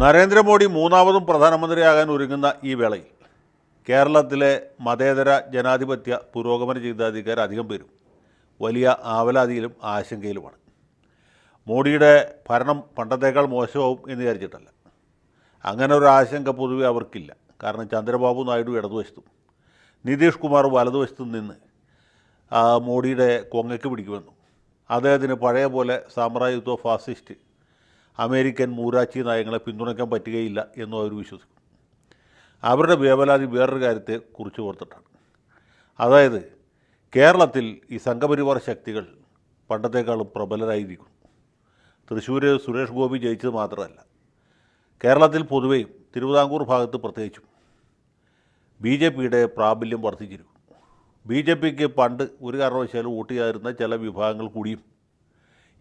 നരേന്ദ്രമോദി മൂന്നാമതും പ്രധാനമന്ത്രിയാകാൻ ഒരുങ്ങുന്ന ഈ വേളയിൽ കേരളത്തിലെ മതേതര ജനാധിപത്യ പുരോഗമന ചിന്താധികാർ അധികം പേരും വലിയ ആവലാതിയിലും ആശങ്കയിലുമാണ്. മോഡിയുടെ ഭരണം പണ്ടത്തേക്കാൾ മോശമാവും എന്ന് വിചാരിച്ചിട്ടല്ല. അങ്ങനെ ഒരു ആശങ്ക പൊതുവെ അവർക്കില്ല. കാരണം ചന്ദ്രബാബു നായിഡു ഇടതുവശത്തും നിതീഷ് കുമാർ വലതുവശത്തും നിന്ന് മോഡിയുടെ കൊങ്ങയ്ക്ക് പിടിക്കുമെന്നും അദ്ദേഹത്തിന് പഴയ പോലെ സാമ്രാജ്യത്വ ഫാസിസ്റ്റ് അമേരിക്കൻ മൂരാച്ചി നയങ്ങളെ പിന്തുണയ്ക്കാൻ പറ്റുകയില്ല എന്നും അവർ വിശ്വസിക്കും അവരുടെ വേവലാതി വേറൊരു കാര്യത്തെ കുറിച്ച് ഓർത്തിട്ടാണ്. അതായത് കേരളത്തിൽ ഈ സംഘപരിവാർ ശക്തികൾ പണ്ടത്തെക്കാളും പ്രബലരായിരിക്കും തൃശ്ശൂർ സുരേഷ് ഗോപി ജയിച്ചത് മാത്രമല്ല കേരളത്തിൽ പൊതുവെയും തിരുവിതാംകൂർ ഭാഗത്ത് പ്രത്യേകിച്ചും ബി ജെ പിയുടെ പ്രാബല്യം വർദ്ധിച്ചിരിക്കും ബി ജെ പിക്ക് പണ്ട് ഒരു കാരണവശാലും വോട്ട് ചെയ്യാതിരുന്ന ചില വിഭാഗങ്ങൾ കൂടിയും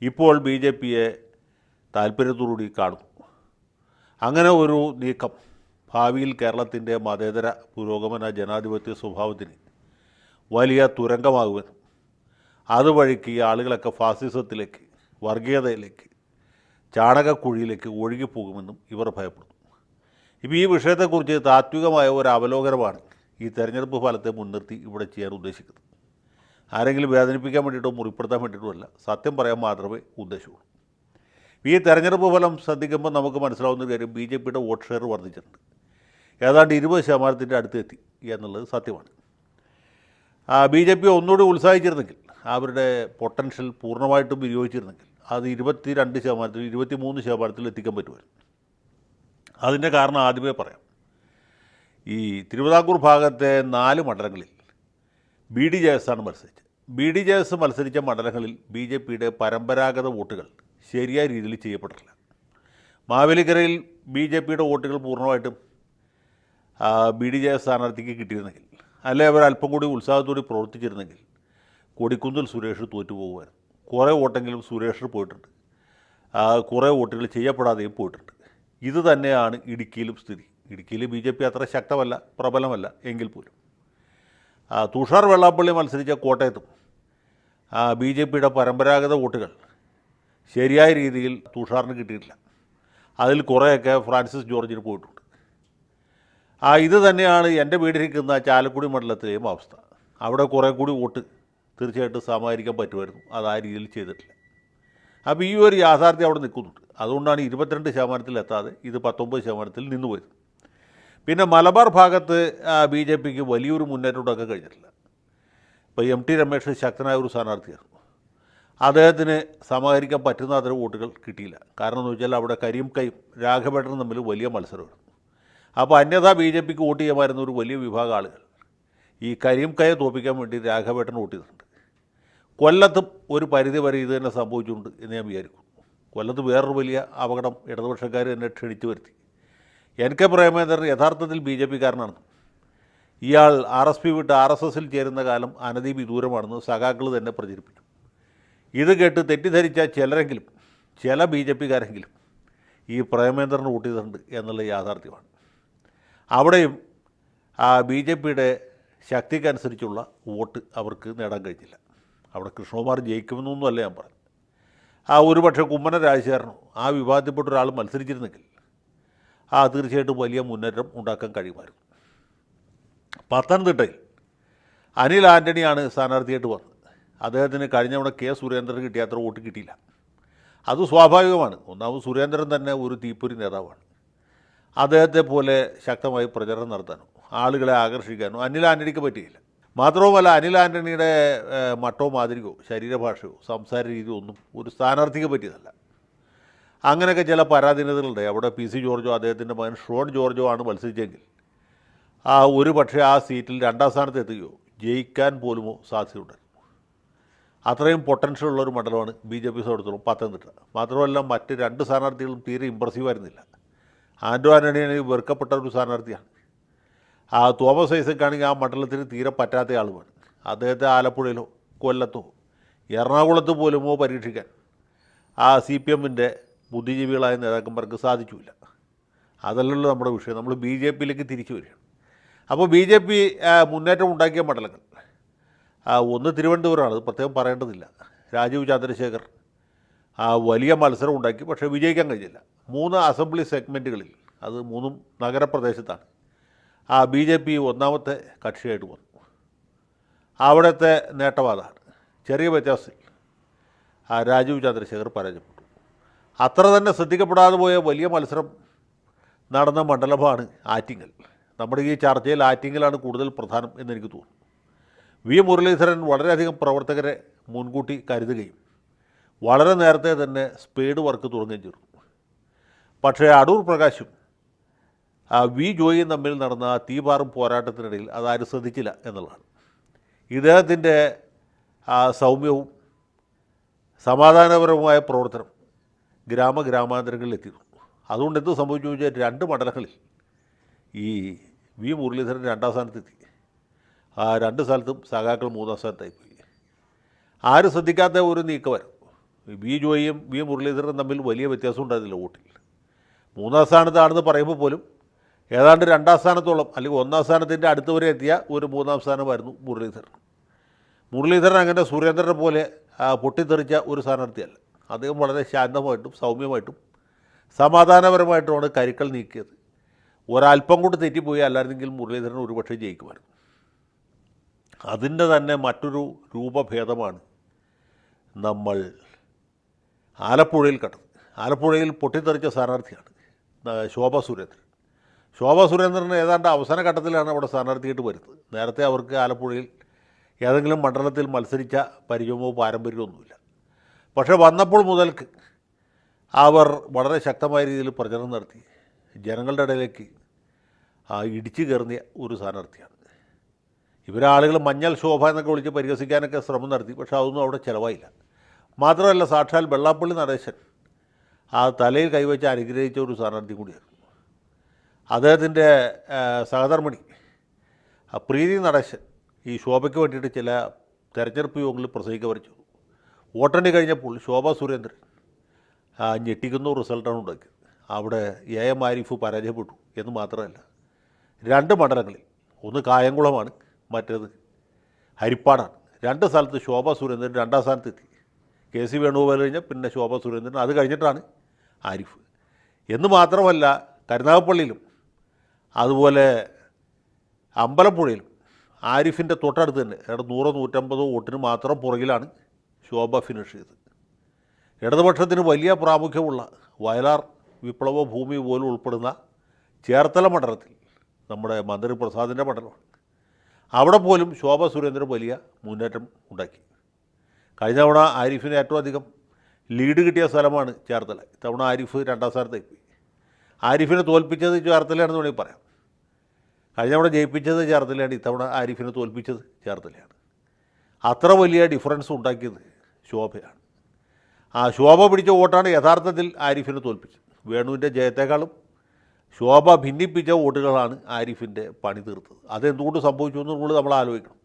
ഇപ്പോൾ ബി ജെ പിയെ താല്പര്യത്തോടുകൂടി കാണുന്നു അങ്ങനെ ഒരു നീക്കം ഭാവിയിൽ കേരളത്തിന്റെ മതേതര പുരോഗമന ജനാധിപത്യ സ്വഭാവത്തിന് വലിയ തുരങ്കമാകുമെന്നും അതുവഴിക്ക് ഈ ആളുകളൊക്കെ ഫാസിസത്തിലേക്ക് വർഗീയതയിലേക്ക് ചാണകക്കുഴിയിലേക്ക് ഒഴുകിപ്പോകുമെന്നും ഇവർ ഭയപ്പെടുന്നു. ഇപ്പോൾ ഈ വിഷയത്തെക്കുറിച്ച് താത്വികമായ ഒരു അവലോകനമാണ് ഈ തെരഞ്ഞെടുപ്പ് ഫലത്തെ മുൻനിർത്തി ഇവിടെ ചെയ്യാൻ ഉദ്ദേശിക്കുന്നത്. ആരെങ്കിലും വേദനിപ്പിക്കാൻ വേണ്ടിയിട്ടോ മുറിപ്പെടുത്താൻ വേണ്ടിയിട്ടോ അല്ല സത്യം പറയാൻ മാത്രമേ ഉദ്ദേശമുള്ളൂ. ഈ തെരഞ്ഞെടുപ്പ് ഫലം ശ്രദ്ധിക്കുമ്പോൾ നമുക്ക് മനസ്സിലാവുന്ന കാര്യം ബി ജെ പിയുടെ വോട്ട് ഷെയർ വർദ്ധിച്ചിട്ടുണ്ട്. ഏതാണ്ട് ഇരുപത് ശതമാനത്തിന്റെ അടുത്തെത്തി എന്നുള്ളത് സത്യമാണ്. ബി ജെ പി ഒന്നുകൂടി ഉത്സാഹിച്ചിരുന്നെങ്കിൽ അവരുടെ പൊട്ടൻഷ്യൽ പൂർണമായിട്ടും വിനിയോഗിച്ചിരുന്നെങ്കിൽ അത് ഇരുപത്തി രണ്ട് ശതമാനത്തിൽ ഇരുപത്തി മൂന്ന് ശതമാനത്തിൽ എത്തിക്കാൻ പറ്റുമായിരുന്നു. അതിന്റെ കാരണം ആദ്യമേ പറയാം. ഈ തിരുവിതാംകൂർ ഭാഗത്തെ നാല് മണ്ഡലങ്ങളിൽ ബി ഡി ജെ എസ് ആണ് മത്സരിച്ചത്. ബി ഡി ജെ എസ് മത്സരിച്ച മണ്ഡലങ്ങളിൽ ബി ജെ പിയുടെ പരമ്പരാഗത വോട്ടുകൾ ശരിയായ രീതിയിൽ ചെയ്യപ്പെട്ടിട്ടില്ല. മാവേലിക്കരയിൽ ബി ജെ പിയുടെ വോട്ടുകൾ പൂർണമായിട്ടും ബി ഡി ജെ സ്ഥാനാർത്ഥിക്ക് കിട്ടിയിരുന്നെങ്കിൽ അല്ലെ അവർ അല്പം കൂടി ഉത്സാഹത്തോടെ പ്രവർത്തിച്ചിരുന്നെങ്കിൽ കൊടിക്കുന്നിൽ സുരേഷ് തോറ്റുപോകുമായിരുന്നു. കുറേ വോട്ടെങ്കിലും സുരേഷ് പോയിട്ടുണ്ട്. കുറേ വോട്ടുകൾ ചെയ്യപ്പെടാതെയും പോയിട്ടുണ്ട്. ഇത് തന്നെയാണ് ഇടുക്കിയിലും സ്ഥിതി. ഇടുക്കിയിൽ ബി ജെ പി അത്ര ശക്തമല്ല പ്രബലമല്ല എങ്കിൽ പോലും. തുഷാർ വെള്ളാപ്പള്ളി മത്സരിച്ച കോട്ടയത്തും ബി ജെ പിയുടെ പരമ്പരാഗത വോട്ടുകൾ ശരിയായ രീതിയിൽ തുഷാറിന് കിട്ടിയിട്ടില്ല. അതിൽ കുറേയൊക്കെ ഫ്രാൻസിസ് ജോർജിന് പോയിട്ടുണ്ട്. ആ ഇത് തന്നെയാണ് എന്റെ വീടിരിക്കുന്ന ചാലക്കുടി മണ്ഡലത്തിലെയും അവസ്ഥ. അവിടെ കുറേ കൂടി വോട്ട് തീർച്ചയായിട്ടും സമാഹരിക്കാൻ പറ്റുമായിരുന്നു. അത് ആ രീതിയിൽ ചെയ്തിട്ടില്ല. അപ്പോൾ ഈ ഒരു യാഥാർത്ഥ്യം അവിടെ നിൽക്കുന്നുണ്ട്. അതുകൊണ്ടാണ് ഇരുപത്തിരണ്ട് ശതമാനത്തിൽ എത്താതെ ഇത് പത്തൊമ്പത് ശതമാനത്തിൽ നിന്ന് നിന്നുപോയത് പിന്നെ മലബാർ ഭാഗത്ത് ബി ജെ പിക്ക് വലിയൊരു മുന്നേറ്റം ഉണ്ടാക്കാൻ കഴിഞ്ഞിട്ടില്ല. ഇപ്പോൾ എം ടി രമേശ് ശക്തനായ ഒരു സ്ഥാനാർത്ഥിയായിരുന്നു അദ്ദേഹത്തിന് സമാഹരിക്കാൻ പറ്റുന്ന അത്തരം വോട്ടുകൾ കിട്ടിയില്ല. കാരണം എന്ന് വെച്ചാൽ അവിടെ കരിയും കൈം രാഘവേട്ടനും തമ്മിൽ വലിയ മത്സരമാണ് അപ്പോൾ അന്യഥാ ബി ജെ പിക്ക് വോട്ട് ചെയ്യാമായിരുന്ന ഒരു വലിയ വിഭാഗം ആളുകൾ ഈ കരിയും കയെ തോപ്പിക്കാൻ വേണ്ടി രാഘവേട്ടൻ വോട്ട് ചെയ്തിട്ടുണ്ട്. കൊല്ലത്തും ഒരു പരിധി വരെ ഇത് തന്നെ സംഭവിച്ചിട്ടുണ്ട് എന്ന് ഞാൻ വിചാരിക്കുന്നു. കൊല്ലത്ത് വേറൊരു വലിയ അപകടം ഇടതുപക്ഷക്കാർ തന്നെ ക്ഷണിച്ചു വരുത്തി. എൻ കെ പ്രേമേന്ദ്രൻ യഥാർത്ഥത്തിൽ ബി ജെ പിക്കാരനാണ് ഇയാൾ ആർ എസ് പി വിട്ട് ആർ എസ് എസിൽ ചേരുന്ന കാലം അനധിവിദൂരമാണെന്ന് സഖാക്കൾ തന്നെ പ്രചരിപ്പിച്ചു. ഇത് കേട്ട് തെറ്റിദ്ധരിച്ച ചിലരെങ്കിലും ചില ബി ജെ പിക്കാരെങ്കിലും ഈ പ്രേമേന്ദ്രൻ വോട്ട് ചെയ്തിട്ടുണ്ട് എന്നുള്ള യാഥാർത്ഥ്യമാണ്. അവിടെയും ആ ബി ജെ പിയുടെ ശക്തിക്കനുസരിച്ചുള്ള വോട്ട് അവർക്ക് നേടാൻ കഴിഞ്ഞില്ല. അവിടെ കൃഷ്ണകുമാർ ജയിക്കുമെന്നൊന്നുമല്ല ഞാൻ പറഞ്ഞു ആ ഒരു പക്ഷേ കുമ്മന രാജശേഖരനോ ആ വിഭാഗത്തിൽപ്പെട്ട ഒരാൾ മത്സരിച്ചിരുന്നെങ്കിൽ ആ തീർച്ചയായിട്ടും വലിയ മുന്നേറ്റം ഉണ്ടാക്കാൻ കഴിയുമായിരുന്നു. പത്തനംതിട്ടയിൽ അനിൽ ആന്റണിയാണ് സ്ഥാനാർത്ഥിയായിട്ട് വന്നത്. അദ്ദേഹത്തിന് കഴിഞ്ഞ തവണ കെ സുരേന്ദ്രൻ കിട്ടിയ അത്ര വോട്ട് കിട്ടിയില്ല. അത് സ്വാഭാവികമാണ്. ഒന്നാമത് സുരേന്ദ്രൻ തന്നെ ഒരു തീപ്പൊരി നേതാവാണ്. അദ്ദേഹത്തെ പോലെ ശക്തമായി പ്രചരണം നടത്താനോ ആളുകളെ ആകർഷിക്കാനോ അനിൽ ആന്റണിക്ക് പറ്റിയില്ല. മാത്രവുമല്ല അനിൽ ആന്റണിയുടെ മട്ടോ മാതിരിയോ ശരീരഭാഷയോ സംസാര രീതിയോ ഒന്നും ഒരു സ്ഥാനാർത്ഥിക്ക് പറ്റിയതല്ല. അങ്ങനെയൊക്കെ ചില പരാധീനതകളുണ്ട്. അവിടെ പി സി ജോർജോ അദ്ദേഹത്തിന്റെ മകൻ ഷോൺ ജോർജോ ആണ് മത്സരിച്ചെങ്കിൽ ആ ഒരു പക്ഷേ ആ സീറ്റിൽ രണ്ടാം സ്ഥാനത്ത് എത്തുകയോ ജയിക്കാൻ പോലുമോ സാധ്യതയുണ്ടായിരുന്നു അത്രയും പൊട്ടൻഷ്യൽ ഉള്ളൊരു മണ്ഡലമാണ് ബി ജെ പി സംബന്ധിച്ചിടത്തോളം പത്തനംതിട്ട. മാത്രമല്ല മറ്റ് രണ്ട് സ്ഥാനാർത്ഥികളും തീരെ ഇമ്പ്രസീവ് ആയിരുന്നില്ല. ആൻഡോ ആന്റണിയാണെങ്കിൽ വെറുക്കപ്പെട്ട ഒരു സ്ഥാനാർത്ഥിയാണ്. ആ തോമസ് ഐസക്കാണെങ്കിൽ ആ മണ്ഡലത്തിന് തീരെ പറ്റാത്ത ആളുമാണ്. അദ്ദേഹത്തെ ആലപ്പുഴയിലോ കൊല്ലത്തോ എറണാകുളത്ത് പോലുമോ പരീക്ഷിക്കാൻ ആ സി പി എമ്മിന്റെ ബുദ്ധിജീവികളായ നേതാക്കന്മാർക്ക് സാധിച്ചില്ല. അതല്ലല്ലോ നമ്മുടെ വിഷയം. നമ്മൾ ബി ജെ പിയിലേക്ക് തിരിച്ചു വരികയാണ്. അപ്പോൾ ബി ജെ പി മുന്നേറ്റം ഉണ്ടാക്കിയ മണ്ഡലങ്ങൾ. ഒന്ന് തിരുവനന്തപുരമാണ്. അത് പ്രത്യേകം പറയേണ്ടതില്ല. രാജീവ് ചന്ദ്രശേഖർ ആ വലിയ മത്സരം ഉണ്ടാക്കി പക്ഷേ വിജയിക്കാൻ കഴിഞ്ഞില്ല. മൂന്ന് അസംബ്ലി സെഗ്മെന്റുകളിൽ അത് മൂന്നും നഗരപ്രദേശത്താണ്. ആ ബി ജെ പി ഒന്നാമത്തെ കക്ഷിയായിട്ട് വന്നു. അവിടുത്തെ നേട്ടവാദമാണ് ചെറിയ വ്യത്യാസത്തിൽ ആ രാജീവ് ചന്ദ്രശേഖർ പരാജയപ്പെട്ടു. അത്ര തന്നെ ശ്രദ്ധിക്കപ്പെടാതെ പോയ വലിയ മത്സരം നടന്ന മണ്ഡലമാണ് ആറ്റിങ്ങൽ. നമ്മുടെ ഈ ചർച്ചയിൽ ആറ്റിങ്ങലാണ് കൂടുതൽ പ്രധാനം എന്നെനിക്ക് തോന്നുന്നു. വി. മുരളീധരൻ വളരെയധികം പ്രവർത്തകരെ മുൻകൂട്ടി കരുതുകയും വളരെ നേരത്തെ തന്നെ സ്പീഡ് വർക്ക് തുടങ്ങുകയും ചെയ്തു. പക്ഷേ അടൂർ പ്രകാശും വി. ജോയിയും തമ്മിൽ നടന്ന തീപാറും പോരാട്ടത്തിനിടയിൽ അതാരും ശ്രദ്ധിച്ചില്ല എന്നുള്ളതാണ്. ഇദ്ദേഹത്തിന്റെ സൗമ്യവും സമാധാനപരവുമായ പ്രവർത്തനം ഗ്രാമ ഗ്രാമാന്തരങ്ങളിൽ എത്തിയിരുന്നു അതുകൊണ്ട് എന്ത് സംഭവിച്ചു ചോദിച്ചാൽ രണ്ട് മണ്ഡലങ്ങളിൽ ഈ വി. മുരളീധരൻ രണ്ടാം സ്ഥാനത്തെത്തി. ആ രണ്ട് സ്ഥലത്തും സഖാക്കൾ മൂന്നാം സ്ഥാനത്തായി പോയി ആരും ശ്രദ്ധിക്കാത്ത ഒരു നീക്കമായിരുന്നു വി ജോയിയും വി മുരളീധരനും തമ്മിൽ വലിയ വ്യത്യാസം ഉണ്ടായിരുന്നില്ല വോട്ടിൽ. മൂന്നാം സ്ഥാനത്താണെന്ന് പറയുമ്പോൾ പോലും ഏതാണ്ട് രണ്ടാം സ്ഥാനത്തോളം അല്ലെങ്കിൽ ഒന്നാം സ്ഥാനത്തിന്റെ അടുത്ത് വരെ എത്തിയ ഒരു മൂന്നാം സ്ഥാനമായിരുന്നു മുരളീധരൻ. മുരളീധരൻ അങ്ങനെ സുരേന്ദ്രനെ പോലെ പൊട്ടിത്തെറിച്ച ഒരു സ്ഥാനാർത്ഥിയല്ല. അദ്ദേഹം വളരെ ശാന്തമായിട്ടും സൗമ്യമായിട്ടും സമാധാനപരമായിട്ടുമാണ് കരുക്കൾ നീക്കിയത്. ഒരല്പം കൊണ്ട് തെറ്റിപ്പോയി അല്ലായിരുന്നെങ്കിൽ മുരളീധരൻ ഒരുപക്ഷെ ജയിക്കുമായിരുന്നു. അതിന്റെ തന്നെ മറ്റൊരു രൂപഭേദമാണ് നമ്മൾ ആലപ്പുഴയിൽ കണ്ടത് ആലപ്പുഴയിൽ പൊട്ടിത്തെറിച്ച സ്ഥാനാർത്ഥിയാണ് ശോഭ സുരേന്ദ്രൻ. ശോഭ സുരേന്ദ്രൻ ഏതാണ്ട് അവസാന ഘട്ടത്തിലാണ് അവിടെ സ്ഥാനാർത്ഥിയായിട്ട് വരുന്നത്. നേരത്തെ അവർക്ക് ആലപ്പുഴയിൽ ഏതെങ്കിലും മണ്ഡലത്തിൽ മത്സരിച്ച പരിചയമോ പാരമ്പര്യമോ ഒന്നുമില്ല. പക്ഷേ വന്നപ്പോൾ മുതൽക്ക് അവർ വളരെ ശക്തമായ രീതിയിൽ പ്രചരണം നടത്തി. ജനങ്ങളുടെ ഇടയിലേക്ക് ഇടിച്ചു കയറിയ ഒരു സ്ഥാനാർത്ഥിയാണ്. ഇവരെ ആളുകൾ മഞ്ഞൾ ശോഭ എന്നൊക്കെ വിളിച്ച് പരിഹസിക്കാനൊക്കെ ശ്രമം നടത്തി പക്ഷേ അതൊന്നും അവിടെ ചിലവായില്ല. മാത്രമല്ല സാക്ഷാൽ വെള്ളാപ്പള്ളി നടേശൻ ആ തലയിൽ കൈവച്ച് അനുഗ്രഹിച്ച ഒരു സ്ഥാനാർത്ഥി കൂടിയായിരുന്നു. അദ്ദേഹത്തിന്റെ സഹധർമ്മിണി പ്രീതി നടേശൻ ഈ ശോഭയ്ക്ക് വേണ്ടിയിട്ട് ചില തെരഞ്ഞെടുപ്പ് യോഗങ്ങളിൽ പ്രസംഗിക്കുക വരച്ചു. വോട്ടെണ്ണി കഴിഞ്ഞപ്പോൾ ശോഭ സുരേന്ദ്രൻ ഞെട്ടിക്കുന്ന റിസൾട്ടാണ് ഉണ്ടാക്കിയത്. അവിടെ എ എം ആരിഫ് പരാജയപ്പെട്ടു എന്ന് മാത്രമല്ല രണ്ട് മണ്ഡലങ്ങളിൽ ഒന്ന് കായംകുളമാണ് മറ്റേത്? ഹരിപ്പാടാണ്. രണ്ട് സ്ഥലത്ത് ശോഭ സുരേന്ദ്രൻ രണ്ടാം സ്ഥാനത്തെത്തി. കെ സി വേണുഗോപാൽ കഴിഞ്ഞാൽ പിന്നെ ശോഭ സുരേന്ദ്രൻ. അത് കഴിഞ്ഞിട്ടാണ് ആരിഫ്. എന്ന് മാത്രമല്ല കരുനാഗപ്പള്ളിയിലും അതുപോലെ അമ്പലപ്പുഴയിലും ആരിഫിന്റെ തൊട്ടടുത്ത് തന്നെ ഏതാണ്ട് നൂറോ നൂറ്റമ്പതോ വോട്ടിന് മാത്രം പുറകിലാണ് ശോഭ ഫിനിഷ് ചെയ്തത്. ഇടതുപക്ഷത്തിന് വലിയ പ്രാമുഖ്യമുള്ള വയലാർ വിപ്ലവ ഭൂമി പോലും ഉൾപ്പെടുന്ന ചേർത്തല മണ്ഡലത്തിൽ നമ്മുടെ മന്ത്രി പ്രസാദിന്റെ മണ്ഡലമാണ്. അവിടെ പോലും ശോഭ സുരേന്ദ്രൻ വലിയ മുന്നേറ്റം ഉണ്ടാക്കി. കഴിഞ്ഞ തവണ ആരിഫിന് ഏറ്റവും അധികം ലീഡ് കിട്ടിയ സ്ഥലമാണ് ചേർത്തല. ഇത്തവണ ആരിഫ് രണ്ടാം സ്ഥാനത്തേക്ക് പോയി ആരിഫിനെ തോൽപ്പിച്ചത് ചേർത്തലയാണെന്ന് വേണമെങ്കിൽ പറയാം. കഴിഞ്ഞ തവണ ജയിപ്പിച്ചത് ചേർത്തലയാണ് ഇത്തവണ ആരിഫിനെ തോൽപ്പിച്ചത് ചേർത്തലയാണ്. അത്ര വലിയ ഡിഫറൻസ് ഉണ്ടാക്കിയത് ശോഭയാണ്. ആ ശോഭ പിടിച്ച വോട്ടാണ് യഥാർത്ഥത്തിൽ ആരിഫിനെ തോൽപ്പിച്ചത്. വേണുവിന്റെ ജയത്തെക്കാളും ശോഭ ഭിന്നിപ്പിച്ച വോട്ടുകളാണ് ആരിഫിന്റെ പണി തീർത്തത്. അതെന്തുകൊണ്ട് സംഭവിച്ചു എന്ന് കൂടി നമ്മൾ ആലോചിക്കണം.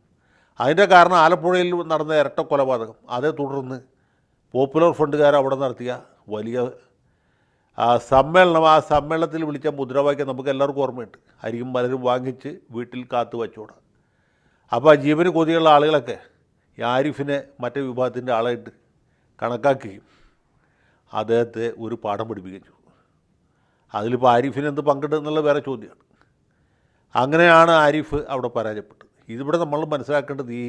അതിന്റെ കാരണം ആലപ്പുഴയിൽ നടന്ന ഇരട്ട കൊലപാതകം. അതേ തുടർന്ന് പോപ്പുലർ ഫണ്ടുകാർ അവിടെ നടത്തിയ വലിയ സമ്മേളനം. ആ സമ്മേളനത്തിൽ വിളിച്ച മുദ്രാവാക്യം നമുക്ക് എല്ലാവർക്കും ഓർമ്മയുണ്ട്. അരിയും പലരും വാങ്ങിച്ച് വീട്ടിൽ കാത്തു വച്ചോടാം. അപ്പോൾ ആ ജീവന് കൊതിയുള്ള ആളുകളൊക്കെ ഈ ആരിഫിനെ മറ്റേ വിഭാഗത്തിന്റെ ആളായിട്ട് കണക്കാക്കുകയും അദ്ദേഹത്തെ ഒരു പാഠം പഠിപ്പിക്കുകയും ചെയ്തു. അതിലിപ്പോൾ ആരിഫിന് എന്ത് പങ്കിട്ടെന്നുള്ള വേറെ ചോദ്യമാണ്. അങ്ങനെയാണ് ആരിഫ് അവിടെ പരാജയപ്പെട്ടത്. ഇതിവിടെ നമ്മൾ മനസ്സിലാക്കേണ്ടത് ഈ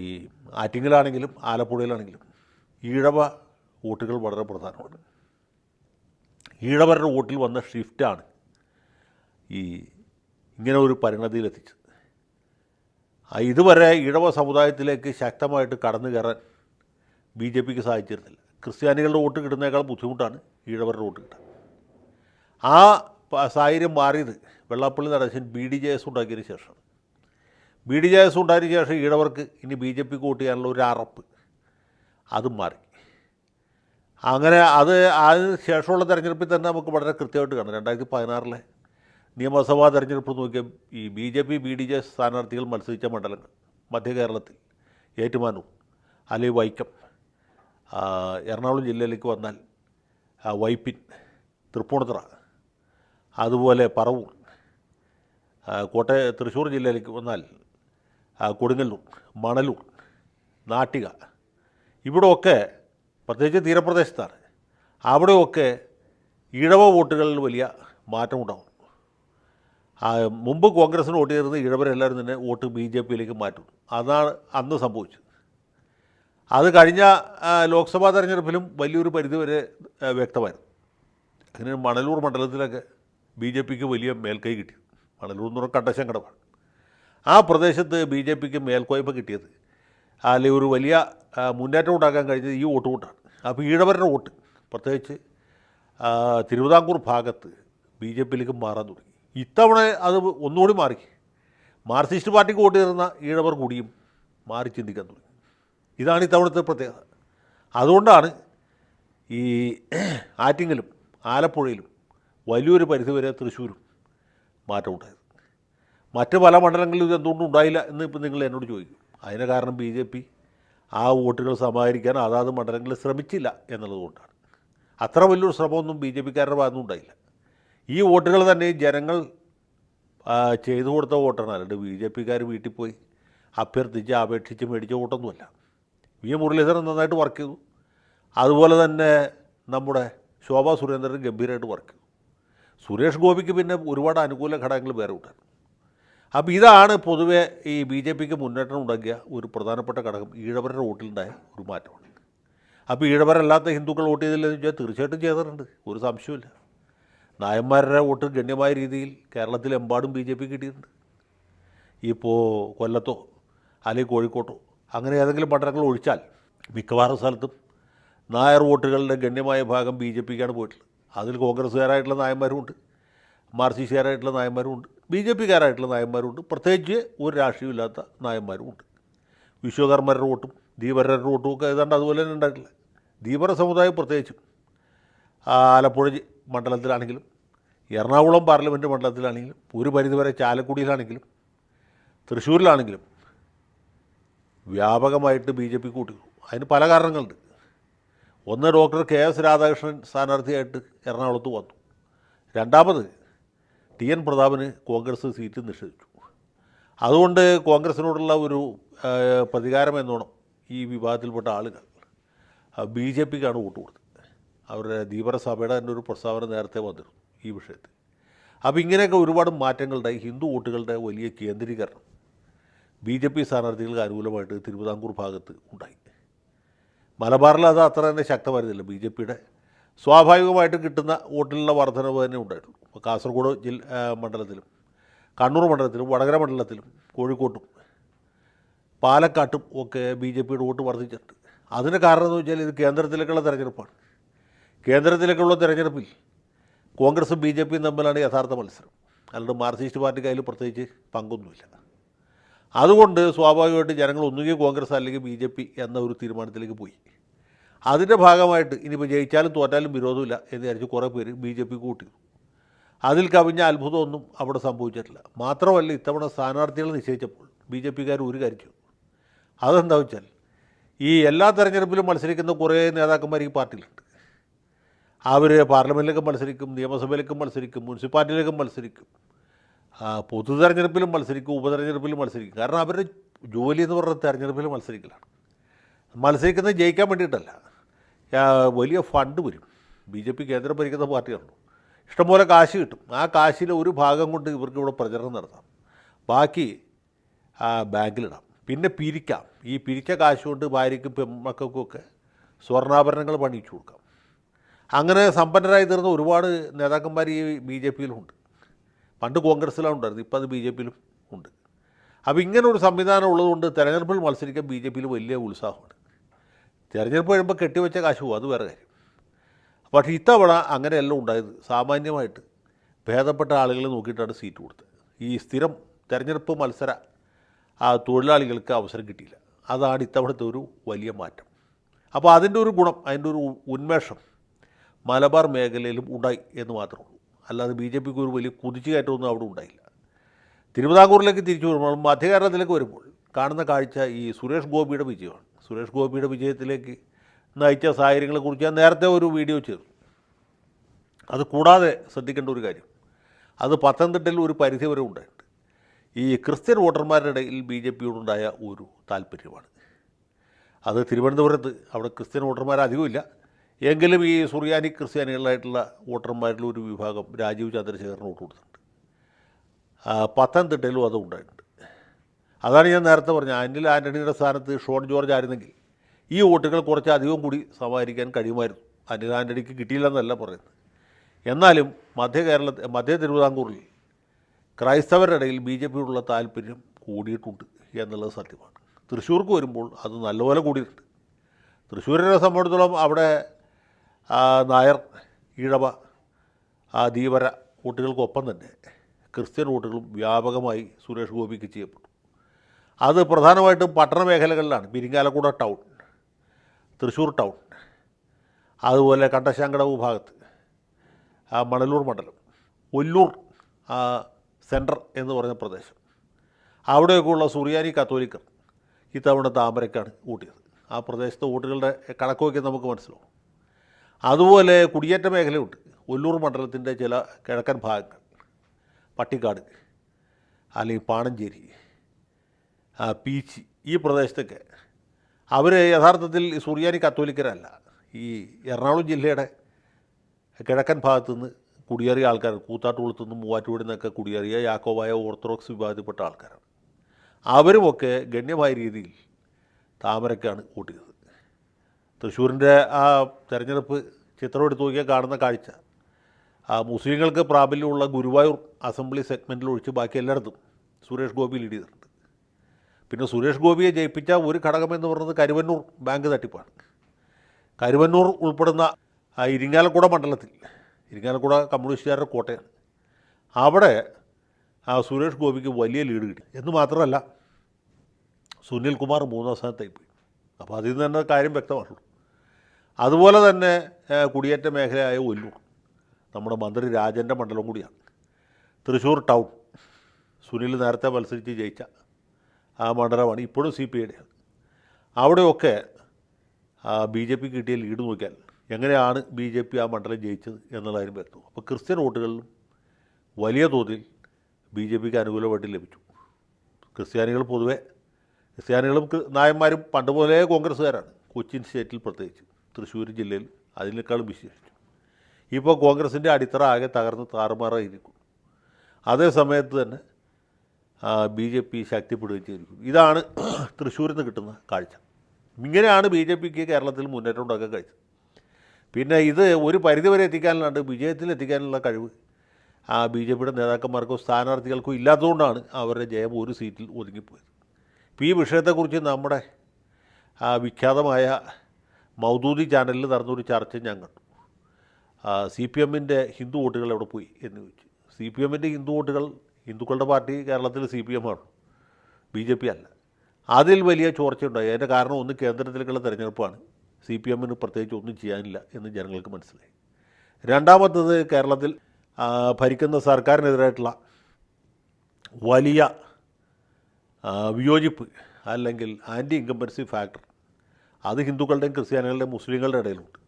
ഈ ആറ്റിങ്ങലാണെങ്കിലും ആലപ്പുഴയിലാണെങ്കിലും ഈഴവ വോട്ടുകൾ വളരെ പ്രധാനമാണ്. ഈഴവരുടെ വോട്ടിൽ വന്ന ഷിഫ്റ്റാണ് ഈ ഇങ്ങനെ ഒരു പരിണതിയിലെത്തിച്ചത്. ഇതുവരെ ഈഴവ സമുദായത്തിലേക്ക് ശക്തമായിട്ട് കടന്നു കയറാൻ ബി ജെ പിക്ക് സാധിച്ചിരുന്നില്ല. ക്രിസ്ത്യാനികളുടെ വോട്ട് കിട്ടുന്നതിനേക്കാൾ ബുദ്ധിമുട്ടാണ് ഈഴവരുടെ വോട്ട് കിട്ടാൻ. ആ സാഹചര്യം മാറിയത് Vellappally Natesan B D J S ഉണ്ടാക്കിയതിന് ശേഷമാണ് ബി ഡി ജെ എസ് ഉണ്ടായതിന് ശേഷം ഈഴവർക്ക് ഇനി ബി ജെ പിക്ക് വോട്ട് ചെയ്യാനുള്ള ഒരു അറപ്പ്. അതും മാറി. അങ്ങനെ അത് അതിന് ശേഷമുള്ള തെരഞ്ഞെടുപ്പിൽ തന്നെ നമുക്ക് വളരെ കൃത്യമായിട്ട് കാണാം. രണ്ടായിരത്തി പതിനാറിലെ നിയമസഭാ തെരഞ്ഞെടുപ്പ് നോക്കിയ ഈ B J P B D J സ്ഥാനാർത്ഥികൾ മത്സരിച്ച മണ്ഡലങ്ങൾ. മധ്യ കേരളത്തിൽ ഏറ്റുമാനൂർ അല്ലെങ്കിൽ വൈക്കം. എറണാകുളം ജില്ലയിലേക്ക് വന്നാൽ വൈപ്പിൻ തൃപ്പൂണിത്തുറ അതുപോലെ പറവൂർ കോട്ടയ തൃശ്ശൂർ ജില്ലയിലേക്ക് വന്നാൽ കൊടുങ്ങല്ലൂർ മണലൂർ നാട്ടിക ഇവിടെയൊക്കെ പ്രത്യേകിച്ച് തീരപ്രദേശത്താണ്. അവിടെയൊക്കെ ഇഴവ വോട്ടുകളിൽ വലിയ മാറ്റമുണ്ടാകും മുമ്പ് കോൺഗ്രസിന് വോട്ട് ചെയ്തിരുന്ന ഇഴവരെല്ലാവരും തന്നെ വോട്ട് ബി ജെ പിയിലേക്ക് മാറ്റും. അതാണ് അന്ന് സംഭവിച്ചത്. അത് കഴിഞ്ഞ ലോക്സഭാ തെരഞ്ഞെടുപ്പിലും വലിയൊരു പരിധിവരെ വ്യക്തമായിരുന്നു. അങ്ങനെ മണലൂർ മണ്ഡലത്തിലൊക്കെ ബി ജെ പിക്ക് വലിയ മേൽക്കൈ കിട്ടി. മണലൂർ എന്ന് പറഞ്ഞാൽ കണ്ടശങ്കടമാണ് ആ പ്രദേശത്ത് ബി ജെ പിക്ക് മേൽക്കോയ്മ കിട്ടിയത് അല്ലെങ്കിൽ ഒരു വലിയ മുന്നേറ്റം ഉണ്ടാക്കാൻ കഴിഞ്ഞത് ഈ വോട്ട് കൊണ്ടാണ് അപ്പോൾ ഈഴവരുടെ വോട്ട് പ്രത്യേകിച്ച് തിരുവിതാംകൂർ ഭാഗത്ത് ബി ജെ പിയിലേക്ക് മാറാൻ തുടങ്ങി. ഇത്തവണ അത് ഒന്നുകൂടി മാറി. മാർക്സിസ്റ്റ് പാർട്ടിക്ക് വോട്ട് ചെയ്യുന്ന ഈഴവർ കൂടിയും മാറി ചിന്തിക്കാൻ തുടങ്ങി. ഇതാണ് ഇത്തവണത്തെ പ്രത്യേകത. അതുകൊണ്ടാണ് ഈ ആറ്റിങ്ങലും ആലപ്പുഴയിലും വലിയൊരു പരിധിവരെ തൃശ്ശൂരും മാറ്റമുണ്ടായത് മറ്റ് പല മണ്ഡലങ്ങളിലും ഇത് എന്തുകൊണ്ടും ഉണ്ടായില്ല എന്ന് ഇപ്പം നിങ്ങൾ എന്നോട് ചോദിക്കും. അതിന് കാരണം ബി ജെ പി ആ വോട്ടുകൾ സമാഹരിക്കാൻ അതാത് മണ്ഡലങ്ങളിൽ ശ്രമിച്ചില്ല എന്നുള്ളതുകൊണ്ടാണ് അത്ര വലിയൊരു ശ്രമമൊന്നും ബി ജെ പിക്കാരുടെ ഭാഗത്തുനിന്നും ഉണ്ടായില്ല. ഈ വോട്ടുകൾ തന്നെ ജനങ്ങൾ ചെയ്തു കൊടുത്ത വോട്ടാണ്. അല്ലാണ്ട് ബി ജെ പിക്കാർ വീട്ടിൽ പോയി അഭ്യർത്ഥിച്ച് അപേക്ഷിച്ച് മേടിച്ച വോട്ടൊന്നുമല്ല. വി മുരളീധരൻ നന്നായിട്ട് വർക്ക് ചെയ്തു. അതുപോലെ തന്നെ നമ്മുടെ ശോഭാ സുരേന്ദ്രൻ ഗംഭീരമായിട്ട് വർക്ക് ചെയ്തു. സുരേഷ് ഗോപിക്ക് പിന്നെ ഒരുപാട് അനുകൂല ഘടകങ്ങൾ വേറെ ഉണ്ടായിരുന്നു. അപ്പോൾ ഇതാണ് പൊതുവെ ഈ ബി ജെ പിക്ക് മുന്നേറ്റം ഉണ്ടാക്കിയ ഒരു പ്രധാനപ്പെട്ട ഘടകം. ഈഴവരുടെ വോട്ടിലുണ്ടായ ഒരു മാറ്റമാണ്. അപ്പോൾ ഈഴവരല്ലാത്ത ഹിന്ദുക്കൾ വോട്ട് ചെയ്തില്ലെന്ന് ചോദിച്ചാൽ തീർച്ചയായിട്ടും ചെയ്തിട്ടുണ്ട്. ഒരു സംശയമില്ല നായന്മാരുടെ വോട്ട് ഗണ്യമായ രീതിയിൽ കേരളത്തിലെമ്പാടും ബി ജെ പി കിട്ടിയിട്ടുണ്ട്. ഇപ്പോൾ കൊല്ലത്തോ അല്ലെങ്കിൽ കോഴിക്കോട്ടോ അങ്ങനെ ഏതെങ്കിലും പട്ടണങ്ങൾ ഒഴിച്ചാൽ മിക്കവാറും സ്ഥലത്തും നായർ വോട്ടുകളുടെ ഗണ്യമായ ഭാഗം ബി ജെ പിക്കാണ് പോയിട്ടുള്ളത്. അതിൽ കോൺഗ്രസ്സുകാരായിട്ടുള്ള നായന്മാരുമുണ്ട് മാർസിസ്റ്റുകാരായിട്ടുള്ള നായന്മാരുമുണ്ട് ബി ജെ പിക്കാരായിട്ടുള്ള നായന്മാരുമുണ്ട്. പ്രത്യേകിച്ച് ഒരു രാഷ്ട്രീയമില്ലാത്ത നായന്മാരുമുണ്ട്. വിശ്വകർമ്മരുടെ വോട്ടും ധീവരരുടെ വോട്ടും ഒക്കെ ഏതാണ്ട് അതുപോലെ തന്നെ ഉണ്ടായിട്ടില്ല ധീവര സമുദായം പ്രത്യേകിച്ചും. ആലപ്പുഴ മണ്ഡലത്തിലാണെങ്കിലും എറണാകുളം പാർലമെന്റ് മണ്ഡലത്തിലാണെങ്കിലും ഒരു പരിധിവരെ ചാലക്കുടിയിലാണെങ്കിലും തൃശ്ശൂരിലാണെങ്കിലും വ്യാപകമായിട്ട് ബി ജെ പി കൂട്ടി അതിന് പല കാരണങ്ങളുണ്ട്. ഒന്ന് ഡോക്ടർ കെ എസ് രാധാകൃഷ്ണൻ സ്ഥാനാർത്ഥിയായിട്ട് എറണാകുളത്ത് വന്നു. രണ്ടാമത് ടി എൻ പ്രതാപന് കോൺഗ്രസ് സീറ്റ് നിഷേധിച്ചു. അതുകൊണ്ട് കോൺഗ്രസിനോടുള്ള ഒരു പ്രതികാരം എന്നോണം ഈ വിഭാഗത്തിൽപ്പെട്ട ആളുകൾ ബി ജെ പിക്കാണ് വോട്ട് കൊടുത്തത്. അവരുടെ ധീവരസഭയുടെ തന്നെ ഒരു പ്രസ്താവന നേരത്തെ വന്നിരുന്നു ഈ വിഷയത്തിൽ. അപ്പോൾ ഇങ്ങനെയൊക്കെ ഒരുപാട് മാറ്റങ്ങളുണ്ടായി. ഹിന്ദു വോട്ടുകളുടെ വലിയ കേന്ദ്രീകരണം. ബി ജെ പി സ്ഥാനാർത്ഥികൾക്ക് അനുകൂലമായിട്ട് തിരുവിതാംകൂർ ഭാഗത്ത് ഉണ്ടായി. മലബാറിൽ അത് അത്ര തന്നെ ശക്തമായിരുന്നില്ല. ബി ജെ പിയുടെ സ്വാഭാവികമായിട്ട് കിട്ടുന്ന വോട്ടിലുള്ള വർധനവ് തന്നെ ഉണ്ടായിട്ടുള്ളൂ ഇപ്പോൾ കാസർഗോഡ് ജില്ല മണ്ഡലത്തിലും കണ്ണൂർ മണ്ഡലത്തിലും വടകര മണ്ഡലത്തിലും കോഴിക്കോട്ടും പാലക്കാട്ടും ഒക്കെ ബി ജെ പിയുടെ വോട്ട് വർദ്ധിച്ചിട്ടുണ്ട് അതിന് കാരണം എന്ന് വെച്ചാൽ ഇത് കേന്ദ്രത്തിലേക്കുള്ള തിരഞ്ഞെടുപ്പാണ്. കേന്ദ്രത്തിലേക്കുള്ള തിരഞ്ഞെടുപ്പിൽ കോൺഗ്രസും ബി ജെ പിയും തമ്മിലാണ് യഥാർത്ഥ മത്സരം. അല്ലാണ്ട് മാർക്സിസ്റ്റ് പാർട്ടിക്ക് അതിൽ പ്രത്യേകിച്ച് പങ്കൊന്നുമില്ല. അതുകൊണ്ട് സ്വാഭാവികമായിട്ട് ജനങ്ങൾ ഒന്നുകിൽ കോൺഗ്രസ് അല്ലെങ്കിൽ ബി ജെ പി എന്ന ഒരു തീരുമാനത്തിലേക്ക് പോയി. അതിന്റെ ഭാഗമായിട്ട് ഇനിയിപ്പോൾ ജയിച്ചാലും തോറ്റാലും വിരോധമില്ല എന്ന് വിചാരിച്ച് കുറേ പേര് ബി ജെ പി കൂട്ടി അതിൽ കവിഞ്ഞ അത്ഭുതമൊന്നും അവിടെ സംഭവിച്ചിട്ടില്ല. മാത്രമല്ല ഇത്തവണ സ്ഥാനാർത്ഥികൾ നിശ്ചയിച്ചപ്പോൾ ബി ജെ പിക്കാർ ഒരു കാര്യം അതെന്താ വെച്ചാൽ ഈ എല്ലാ തെരഞ്ഞെടുപ്പിലും മത്സരിക്കുന്ന കുറേ നേതാക്കന്മാർ ഈ പാർട്ടിയിലുണ്ട്. അവർ പാർലമെന്റിലേക്കും മത്സരിക്കും നിയമസഭയിലേക്കും മത്സരിക്കും മുനിസിപ്പാലിറ്റിയിലേക്കും മത്സരിക്കും. പൊതു തെരഞ്ഞെടുപ്പിലും മത്സരിക്കും ഉപതെരഞ്ഞെടുപ്പിലും മത്സരിക്കും. കാരണം അവരുടെ ജോലി എന്ന് പറഞ്ഞ തെരഞ്ഞെടുപ്പിൽ മത്സരിക്കലാണ്. മത്സരിക്കുന്നത് ജയിക്കാൻ വേണ്ടിയിട്ടല്ല. വലിയ ഫണ്ട് വരും. ബി ജെ പി കേന്ദ്രം ഭരിക്കുന്ന പാർട്ടിയാണല്ലോ. ഇഷ്ടംപോലെ കാശ് കിട്ടും. ആ കാശിലെ ഒരു ഭാഗം കൊണ്ട് ഇവർക്ക് ഇവിടെ പ്രചരണം നടത്താം. ബാക്കി ബാങ്കിലിടാം. പിന്നെ പിരിക്കാം. ഈ പിരിച്ച കാശ് കൊണ്ട് ഭാര്യയ്ക്കും പെമ്മക്കൾക്കും ഒക്കെ സ്വർണാഭരണങ്ങൾ പണിയിച്ചു കൊടുക്കാം. അങ്ങനെ സമ്പന്നരായി തീർന്ന ഒരുപാട് നേതാക്കന്മാർ ഈ ബി ജെ പിയിലുണ്ട്. പണ്ട് കോൺഗ്രസ്സിലാണ് ഉണ്ടായിരുന്നു ഇപ്പോൾ അത് ബി ജെ പിയിലും ഉണ്ട്. അപ്പോൾ ഇങ്ങനെ ഒരു സംവിധാനം ഉള്ളതുകൊണ്ട് തെരഞ്ഞെടുപ്പിൽ മത്സരിക്കാൻ ബി ജെ പിയിൽ വലിയ ഉത്സാഹമാണ്. തിരഞ്ഞെടുപ്പ് കഴിയുമ്പോൾ കെട്ടിവെച്ച കാശ് പോകും അത് വേറെ കാര്യം. പക്ഷേ ഇത്തവണ അങ്ങനെയല്ല ഉണ്ടായത്. സാമാന്യമായിട്ട് ഭേദപ്പെട്ട ആളുകളെ നോക്കിയിട്ടാണ് സീറ്റ് കൊടുത്തത്. ഈ സ്ഥിരം തിരഞ്ഞെടുപ്പ് മത്സര ആ തൊഴിലാളികൾക്ക് അവസരം കിട്ടിയില്ല. അതാണ് ഇത്തവണത്തെ ഒരു വലിയ മാറ്റം. അപ്പോൾ അതിന്റെ ഒരു ഗുണം അതിന്റെ ഒരു ഉന്മേഷം മലബാർ മേഖലയിലും ഉണ്ടായി എന്ന് മാത്രമേ അല്ലാതെ ബി ജെ പിക്ക് ഒരു വലിയ കുതിച്ചുകയറ്റമൊന്നും അവിടെ ഉണ്ടായില്ല. തിരുവിതാംകൂറിലേക്ക് തിരിച്ചു വരുമ്പോൾ മധ്യകേരളത്തിലേക്ക് വരുമ്പോൾ കാണുന്ന കാഴ്ച ഈ സുരേഷ് ഗോപിയുടെ വിജയമാണ്. സുരേഷ് ഗോപിയുടെ വിജയത്തിലേക്ക് നയിച്ച സാഹചര്യങ്ങളെക്കുറിച്ച് ഞാൻ നേരത്തെ ഒരു വീഡിയോ ചെയ്തു. അത് കൂടാതെ ശ്രദ്ധിക്കേണ്ട ഒരു കാര്യം. അത് പത്തനംതിട്ടയിൽ ഒരു പരിധി വരെ ഉണ്ടായിട്ടുണ്ട്. ഈ ക്രിസ്ത്യൻ വോട്ടർമാരുടെ ഇടയിൽ ബി ജെ പിയോടുണ്ടായ ഒരു താല്പര്യമാണ്. അത് തിരുവനന്തപുരത്ത് അവിടെ ക്രിസ്ത്യൻ വോട്ടർമാർ അധികമില്ല. എങ്കിലും ഈ സുറിയാനി ക്രിസ്ത്യാനികളായിട്ടുള്ള വോട്ടർമാരിൽ ഒരു വിഭാഗം രാജീവ് ചന്ദ്രശേഖരന് വോട്ട് കൊടുത്തിട്ടുണ്ട്. പത്തനംതിട്ടയിലും അതും ഉണ്ടായിട്ടുണ്ട്. അതാണ് ഞാൻ നേരത്തെ പറഞ്ഞത്. അനിൽ ആന്റണിയുടെ സ്ഥാനത്ത് ഷോൺ ജോർജ് ആയിരുന്നെങ്കിൽ ഈ വോട്ടുകൾ കുറച്ച് അധികം കൂടി സമാഹരിക്കാൻ കഴിയുമായിരുന്നു. അനിൽ ആന്റണിക്ക് കിട്ടിയില്ലെന്നല്ല പറയുന്നത്. എന്നാലും മധ്യ കേരള മധ്യ തിരുവിതാംകൂറിൽ ക്രൈസ്തവരുടെ ഇടയിൽ ബി ജെ പിയോടുള്ള താല്പര്യം കൂടിയിട്ടുണ്ട് എന്നുള്ളത് സത്യമാണ്. തൃശ്ശൂർക്ക് വരുമ്പോൾ അത് നല്ലപോലെ കൂടിയിട്ടുണ്ട്. തൃശ്ശൂരിനെ സംബന്ധിച്ചിടത്തോളം അവിടെ നായർ ഈഴവ ധീവര വോട്ടുകൾക്കൊപ്പം തന്നെ ക്രിസ്ത്യൻ വോട്ടുകളും വ്യാപകമായി സുരേഷ് ഗോപിക്ക് ചെയ്യപ്പെട്ടു. അത് പ്രധാനമായിട്ടും പട്ടണ മേഖലകളിലാണ് പിരിങ്ങാലക്കുട ടൗൺ തൃശ്ശൂർ ടൗൺ അതുപോലെ കണ്ടശാങ്കടവ് ഭാഗത്ത് മണലൂർ മണ്ഡലം ഒല്ലൂർ സെൻട്രൽ എന്ന് പറഞ്ഞ പ്രദേശം. അവിടെയൊക്കെയുള്ള സുറിയാനി കത്തോലിക്കർ ഇത്തവണ താമരക്കാണ് കൂട്ടിയത് ആ പ്രദേശത്തെ വോട്ടുകളുടെ കണക്കൊക്കെ നമുക്ക് മനസ്സിലാവും. അതുപോലെ കുടിയേറ്റ മേഖലയുണ്ട്. ഒല്ലൂർ മണ്ഡലത്തിന്റെ ചില കിഴക്കൻ ഭാഗങ്ങൾ പട്ടിക്കാട് അല്ലെങ്കിൽ പാണഞ്ചേരി പീച്ചി ഈ പ്രദേശത്തൊക്കെ അവർ യഥാർത്ഥത്തിൽ സുറിയാനി കത്തോലിക്കരല്ല. ഈ എറണാകുളം ജില്ലയുടെ കിഴക്കൻ ഭാഗത്തു നിന്ന് കുടിയേറിയ ആൾക്കാർ കൂത്താട്ടുകുളത്തു നിന്നും മൂവാറ്റുപുഴയിൽ നിന്നൊക്കെ കുടിയേറിയ യാക്കോവായ ഓർത്തഡോക്സ് വിഭാഗത്തിൽപ്പെട്ട ആൾക്കാരാണ്. അവരുമൊക്കെ ഗണ്യമായ രീതിയിൽ താമരക്കാണ് വോട്ട് ചെയ്തത് തൃശ്ശൂരിന്റെ ആ തെരഞ്ഞെടുപ്പ് ചിത്രം എടുത്തു നോക്കിയാൽ കാണുന്ന കാഴ്ച. ആ മുസ്ലിങ്ങൾക്ക് പ്രാബല്യമുള്ള ഗുരുവായൂർ അസംബ്ലി സെഗ്മെന്റിൽ ഒഴിച്ച് ബാക്കി എല്ലായിടത്തും സുരേഷ് ഗോപി ലീഡ് ചെയ്തിട്ടുണ്ട്. പിന്നെ സുരേഷ് ഗോപിയെ ജയിപ്പിച്ച ഒരു ഘടകം എന്ന് പറയുന്നത് കരുവന്നൂർ ബാങ്ക് തട്ടിപ്പാണ്. കരുവന്നൂർ ഉൾപ്പെടുന്ന ആ ഇരിങ്ങാലക്കുട മണ്ഡലത്തിൽ ഇരിങ്ങാലക്കുട കമ്മ്യൂണിസ്റ്റുകാരുടെ കോട്ടയാണ്. അവിടെ ആ സുരേഷ് ഗോപിക്ക് വലിയ ലീഡ് കിട്ടി. എന്ന് മാത്രമല്ല സുനിൽ കുമാർ മൂന്നാം സ്ഥാനത്തായി പോയി. അപ്പോൾ അതിൽ നിന്ന് തന്നെ കാര്യം വ്യക്തമാണല്ലോ. അതുപോലെ തന്നെ കുടിയേറ്റ മേഖലയായ ഒല്ലൂർ നമ്മുടെ മന്ത്രി രാജന്റെ മണ്ഡലം കൂടിയാണ്. തൃശ്ശൂർ ടൗൺ. സുനിൽ നേരത്തെ മത്സരിച്ച് ജയിച്ച ആ മണ്ഡലമാണ് ഇപ്പോഴും സി പി ഐയുടെയാണ് അവിടെയൊക്കെ ബി ജെ പി കിട്ടിയ ലീഡ് നോക്കിയാൽ എങ്ങനെയാണ് ബി ജെ പി ആ മണ്ഡലം ജയിച്ചത് എന്നുള്ളതിനും വരുന്നു അപ്പോൾ ക്രിസ്ത്യൻ വോട്ടുകളിലും വലിയ തോതിൽ ബി ജെ പിക്ക് അനുകൂലമായിട്ട് ലഭിച്ചു. ക്രിസ്ത്യാനികൾ പൊതുവെ ക്രിസ്ത്യാനികളും നായന്മാരും പണ്ട് മുതലേ കോൺഗ്രസ്സുകാരാണ്. കൊച്ചിൻ സ്റ്റേറ്റിൽ പ്രത്യേകിച്ച്. തൃശ്ശൂർ ജില്ലയിൽ അതിനേക്കാളും വിശേഷിച്ചു. ഇപ്പോൾ കോൺഗ്രസിന്റെ അടിത്തറ ആകെ തകർന്ന് താറുമാറായിരിക്കും. അതേ സമയത്ത് തന്നെ ബി ജെ പി ശക്തിപ്പെടുകയും ചെയ്തിരിക്കും. ഇതാണ് തൃശ്ശൂരിൽ നിന്ന് കിട്ടുന്ന കാഴ്ച. ഇങ്ങനെയാണ് ബി ജെ പിക്ക് കേരളത്തിൽ മുന്നേറ്റം ഉണ്ടാക്കാൻ കഴിച്ചത്. പിന്നെ ഇത് ഒരു പരിധിവരെ എത്തിക്കാനല്ലാണ്ട് വിജയത്തിൽ എത്തിക്കാനുള്ള കഴിവ് ആ ബി ജെ പിയുടെ നേതാക്കന്മാർക്കോ സ്ഥാനാർത്ഥികൾക്കോ ഇല്ലാത്തതുകൊണ്ടാണ് അവരുടെ ജയം ഒരു സീറ്റിൽ ഒതുങ്ങിപ്പോയത്. ഇപ്പോൾ ഈ വിഷയത്തെക്കുറിച്ച് നമ്മുടെ വിഖ്യാതമായ മൗദൂദി ചാനലിൽ നടന്നൊരു ചർച്ച ഞാൻ കണ്ടു. സി പി എമ്മിന്റെ ഹിന്ദു വോട്ടുകൾ എവിടെ പോയി എന്ന് ചോദിച്ചു. സി പി എമ്മിന്റെ ഹിന്ദു വോട്ടുകൾ ഹിന്ദുക്കളുടെ പാർട്ടി കേരളത്തിൽ സി പി എം ആണ് ബി ജെ പി അല്ല. അതിൽ വലിയ ചോർച്ചയുണ്ടായി. അതിന്റെ കാരണം ഒന്ന് കേന്ദ്രത്തിലേക്കുള്ള തെരഞ്ഞെടുപ്പാണ്. സി പി എമ്മിന് പ്രത്യേകിച്ച് ഒന്നും ചെയ്യാനില്ല എന്ന് ജനങ്ങൾക്ക് മനസ്സിലായി. രണ്ടാമത്തത് കേരളത്തിൽ ഭരിക്കുന്ന സർക്കാരിനെതിരായിട്ടുള്ള വലിയ വിയോജിപ്പ് അല്ലെങ്കിൽ ആന്റി ഇൻകംബൻസി ഫാക്ടർ അത് ഹിന്ദുക്കളുടെയും ക്രിസ്ത്യാനികളുടെയും മുസ്ലിങ്ങളുടെ ഇടയിലുണ്ട്.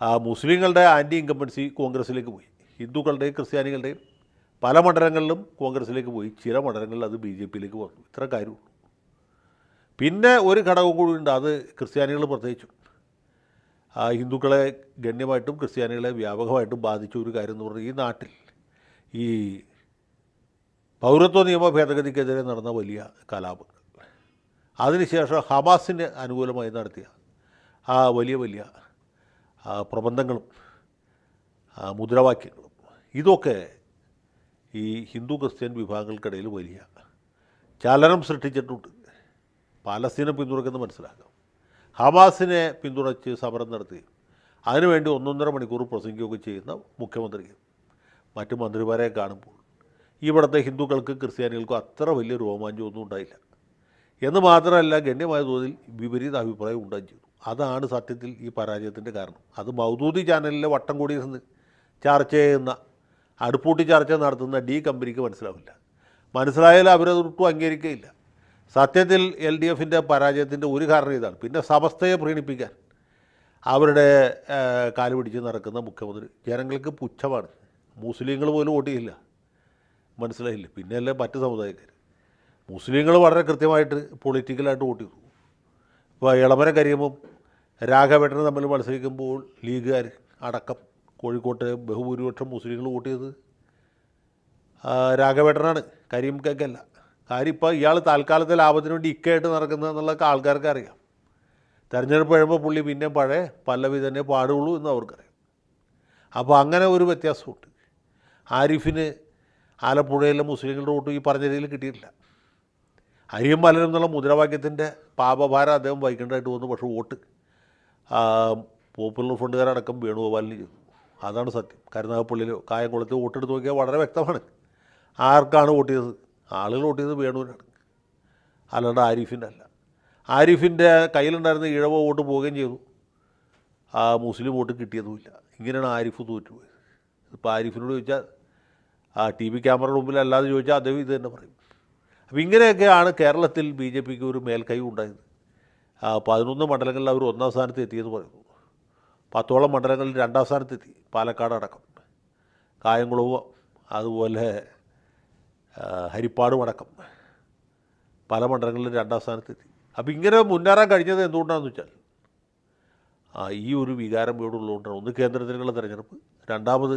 ആ മുസ്ലിങ്ങളുടെ ആന്റി ഇൻകമ്പൻസി കോൺഗ്രസ്സിലേക്ക് പോയി. ഹിന്ദുക്കളുടെയും ക്രിസ്ത്യാനികളുടെയും പല മണ്ഡലങ്ങളിലും കോൺഗ്രസ്സിലേക്ക് പോയി. ചില മണ്ഡലങ്ങളിൽ അത് ബി ജെ പിയിലേക്ക് വന്നു. ഇത്ര കാര്യമുള്ളൂ. പിന്നെ ഒരു ഘടകം കൂടി ഉണ്ട്. അത് ക്രിസ്ത്യാനികൾ പ്രത്യേകിച്ചും. ഹിന്ദുക്കളെ ഗണ്യമായിട്ടും ക്രിസ്ത്യാനികളെ വ്യാപകമായിട്ടും ബാധിച്ച ഒരു കാര്യം എന്ന് പറഞ്ഞാൽ ഈ നാട്ടിൽ ഈ പൗരത്വ നിയമ ഭേദഗതിക്കെതിരെ നടന്ന വലിയ കലാപങ്ങൾ അതിനുശേഷം ഹമാസിന് അനുകൂലമായി നടത്തിയ ആ വലിയ വലിയ പ്രബന്ധങ്ങളും മുദ്രാവാക്യങ്ങളും ഇതൊക്കെ ഈ ഹിന്ദു ക്രിസ്ത്യൻ വിഭാഗങ്ങൾക്കിടയിൽ വലിയ ചലനം സൃഷ്ടിച്ചിട്ടുണ്ട്. പാലസ്തീനെ പിന്തുണയ്ക്കുന്ന മനസ്സിലാക്കാം. ഹമാസിനെ പിന്തുണച്ച് സമരം നടത്തുകയും അതിനുവേണ്ടി ഒന്നൊന്നര മണിക്കൂർ പ്രസംഗിക്കുകയൊക്കെ ചെയ്യുന്ന മുഖ്യമന്ത്രിയും മറ്റു മന്ത്രിമാരെ കാണുമ്പോൾ ഇവിടുത്തെ ഹിന്ദുക്കൾക്ക് ക്രിസ്ത്യാനികൾക്കും അത്ര വലിയ രോമാഞ്ചമൊന്നും ഉണ്ടായില്ല. എന്ന് മാത്രമല്ല ഗണ്യമായ തോതിൽ വിപരീത അഭിപ്രായം ഉണ്ടാകും ചെയ്തു. അതാണ് സത്യത്തിൽ ഈ പരാജയത്തിന്റെ കാരണം. അത് മൗദൂദി ചാനലിലെ വട്ടം കൂടി നിന്ന് ചർച്ച ചെയ്യുന്ന അടുപ്പൂട്ടി ചർച്ച നടത്തുന്ന ഡി കമ്പനിക്ക് മനസ്സിലാവില്ല. മനസ്സിലായാലും അവരത് ഒട്ടും അംഗീകരിക്കുകയില്ല. സത്യത്തിൽ എൽ ഡി എഫിന്റെ പരാജയത്തിന്റെ ഒരു കാരണം ഇതാണ്. പിന്നെ സമസ്തയെ പ്രീണിപ്പിക്കാൻ അവരുടെ കാലു പിടിച്ച് നടക്കുന്ന മുഖ്യമന്ത്രി. ജനങ്ങൾക്ക് പുച്ഛമാണ്. മുസ്ലിങ്ങൾ പോലും വോട്ട് ചെയ്യില്ല. മനസ്സിലായില്ല? പിന്നെയല്ലേ മറ്റ് സമുദായക്കാർ മുസ്ലിങ്ങൾ വളരെ കൃത്യമായിട്ട് പൊളിറ്റിക്കലായിട്ട് വോട്ട് ചെയ്തു. ഇപ്പോൾ ഇളമരം കരിയുമ്പം രാഘവേട്ടനും തമ്മിൽ മത്സരിക്കുമ്പോൾ ലീഗുകാർ അടക്കം കോഴിക്കോട്ട് ബഹുഭൂരിപക്ഷം മുസ്ലിങ്ങൾ വോട്ട് ചെയ്തത്. രാഘവേട്ടനാണ്. കരിയമ്പക്കല്ല കാര്യം ഇപ്പോൾ ഇയാൾ താൽക്കാലത്തെ ലാഭത്തിന് വേണ്ടി ഇക്കയായിട്ട് നടക്കുന്നത് എന്നുള്ളതൊക്കെ ആൾക്കാർക്ക് അറിയാം. തെരഞ്ഞെടുപ്പ് കഴിയുമ്പോൾ പുള്ളി പിന്നെ പഴയ പല്ലവി തന്നെ പാടുള്ളൂ എന്ന് അവർക്കറിയാം. അപ്പോൾ അങ്ങനെ ഒരു വ്യത്യാസമുണ്ട്. ആരിഫിന് ആലപ്പുഴയിലെ മുസ്ലിങ്ങളുടെ വോട്ട് ഈ പറഞ്ഞ രീതിയിൽ കിട്ടിയിട്ടില്ല. അരിയും പലരും എന്നുള്ള മുദ്രാവാക്യത്തിന്റെ പാപഭാരം അദ്ദേഹം വഹിക്കേണ്ടതായിട്ട് വന്നു പക്ഷേ വോട്ട്. പോപ്പുലർ ഫ്രണ്ടുകാരടക്കം വേണുഗോപാലിന് ചെയ്തു അതാണ് സത്യം. കരുനാഗപ്പള്ളിയിലോ കായംകുളത്ത് വോട്ടെടുത്ത് നോക്കിയാൽ വളരെ വ്യക്തമാണ് ആർക്കാണ് വോട്ട് ചെയ്തത്. ആളുകൾ വോട്ട് ചെയ്തത് വേണുവിനാണ്. അല്ലാണ്ട് ആരിഫിന്റെ അല്ല. ആരിഫിന്റെ കയ്യിലുണ്ടായിരുന്ന ഇഴവ വോട്ട് പോവുകയും ചെയ്തു. ആ മുസ്ലിം വോട്ട് കിട്ടിയതുമില്ല. ഇങ്ങനെയാണ് ആരിഫ് തോറ്റുപോയത്. ഇപ്പോൾ ആരിഫിനോട് ചോദിച്ചാൽ ആ ടി വി ക്യാമറയുടെ മുമ്പിൽ അല്ലാതെ ചോദിച്ചാൽ അദ്ദേഹം ഇത് തന്നെ പറയും. അപ്പോൾ ഇങ്ങനെയൊക്കെയാണ് കേരളത്തിൽ ബി ജെ പിക്ക് ഒരു മേൽക്കൈ ഉണ്ടായത്. പതിനൊന്ന് മണ്ഡലങ്ങളിൽ അവർ ഒന്നാം സ്ഥാനത്ത് എത്തിയെന്ന് പറയുന്നു. പത്തോളം മണ്ഡലങ്ങളിൽ രണ്ടാം സ്ഥാനത്തെത്തി പാലക്കാട് അടക്കം. കായംകുളവും അതുപോലെ ഹരിപ്പാടും അടക്കം പല മണ്ഡലങ്ങളിലും രണ്ടാം സ്ഥാനത്തെത്തി അപ്പോൾ ഇങ്ങനെ മുന്നേറാൻ കഴിഞ്ഞത് എന്തുകൊണ്ടാണെന്ന് വെച്ചാൽ ഈ ഒരു വികാരം ഇവിടെ ഉള്ളതുകൊണ്ടാണ്. ഒന്ന് കേന്ദ്രത്തിലുള്ള തെരഞ്ഞെടുപ്പ് രണ്ടാമത്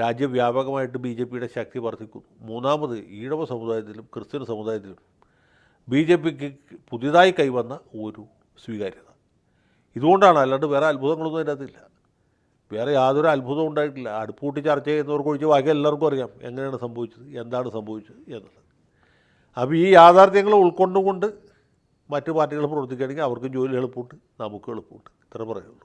രാജ്യവ്യാപകമായിട്ട് ബി ജെ പിയുടെ ശക്തി വർദ്ധിക്കുന്നു. മൂന്നാമത് ഈഴവ സമുദായത്തിലും ക്രിസ്ത്യൻ സമുദായത്തിലും ബി ജെ പിക്ക് പുതിയതായി കൈവന്ന ഒരു സ്വീകാര്യത. ഇതുകൊണ്ടാണ് അല്ലാണ്ട് വേറെ അത്ഭുതങ്ങളൊന്നും അതിനകത്തില്ല. വേറെ യാതൊരു അത്ഭുതവും ഉണ്ടായിട്ടില്ല. അടുപ്പൂട്ടി ചർച്ച ചെയ്യുന്നവർക്ക് ഒഴിച്ച് ബാക്കി എല്ലാവർക്കും അറിയാം എങ്ങനെയാണ് സംഭവിച്ചത് എന്താണ് സംഭവിച്ചത് എന്നുള്ളത്. അപ്പോൾ ഈ യാഥാർത്ഥ്യങ്ങൾ ഉൾക്കൊണ്ടുകൊണ്ട് മറ്റു പാർട്ടികൾ പ്രവർത്തിക്കുകയാണെങ്കിൽ അവർക്ക് ജോലി എളുപ്പമുണ്ട് നമുക്ക് എളുപ്പമുണ്ട്. ഇത്ര പറയുള്ളൂ.